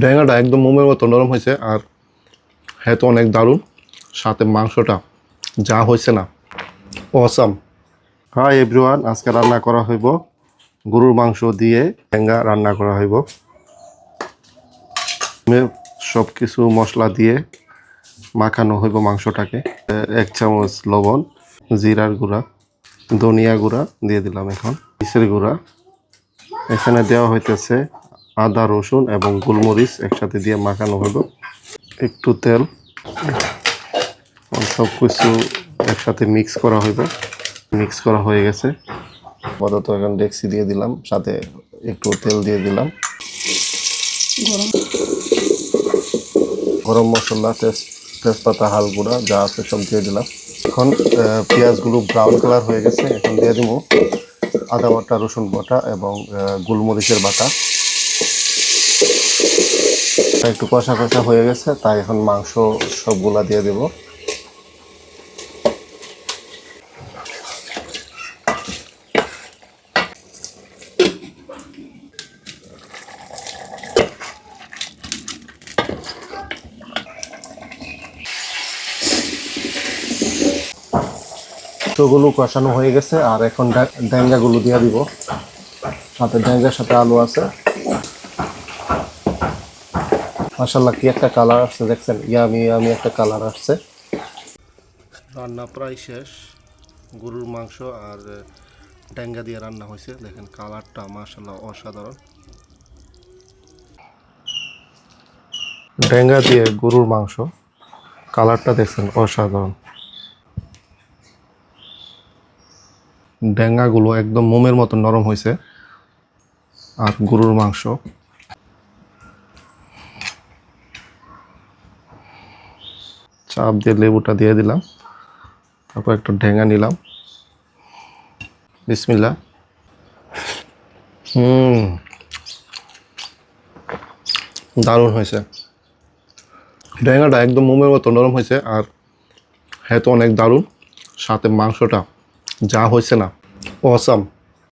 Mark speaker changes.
Speaker 1: ড্যাঙ্গাটা একদম মোমের মতো নরম হয়েছে আর হ্যাঁ তো অনেক দারুণ। সাথে মাংসটা যা হয়েছে না অসাম হাই এভরিওয়ান আজকে রান্না করা হইব গরুর মাংস দিয়ে ড্যাঙ্গা রান্না করা হইব। সব কিছু মশলা দিয়ে মাখানো হইব মাংসটাকে। এক চামচ লবণ, জিরার গুঁড়া, ধনিয়া গুঁড়া দিয়ে দিলাম এখন ইসের গুঁড়া। এখানে দেওয়া হইতেছে আদা, রসুন এবং গোলমরিচ একসাথে দিয়ে মাখানো হইব একটু তেল। সব কিছু একসাথে মিক্স করা হইব মিক্স করা হয়ে গেছে। আপাতত এখন ডেক্সি দিয়ে দিলাম, সাথে একটু তেল দিয়ে দিলাম।
Speaker 2: গরম
Speaker 1: গরম মশলা, তেজ তেজপাতা হাল গুঁড়া যা আছে সব দিয়ে দিলাম। এখন পেঁয়াজগুলো ব্রাউন কালার হয়ে গেছে, এখন দিয়ে দিব আদা বাটা, রসুন বাটা এবং গোলমরিচের বাটা। তা একটু কষা কষা হয়ে গেছে, তাই এখন মাংস সবগুলা দিয়ে দেব। মাংসগুলো কষানো হয়ে গেছে, আর এখন ড্যাঙ্গাগুলো দিয়ে দিব। সাথে ড্যাঙ্গার সাথে আলু আছে। মাসাল্লাহ কি একটা কালার আসছে দেখছেন? ইয়ামি ইয়ামি একটা কালার আসছে। রান্না প্রায় শেষ। গরুর মাংস আর ড্যাঙ্গা দিয়ে রান্না হয়েছে। দেখেন কালারটা মাসাল্লাহ অসাধারণ। ড্যাঙ্গা দিয়ে গরুর মাংস। কালারটা দেখছেন অসাধারণ। ড্যাঙ্গাগুলো একদম মোমের মতো নরম হয়েছে। আর গরুর মাংস। চাপ দিয়ে লেবুটা দিয়ে দিলাম। তারপর একটু ঢেঙ্গা নিলাম। বিসমিল্লা হুম। দারুণ হয়েছে। ঢেঙ্গাটা একদম মোমের মতো নরম হয়েছে আর হ্যাঁ তো অনেক দারুণ। সাথে মাংসটা যা হয়েছে না অসাম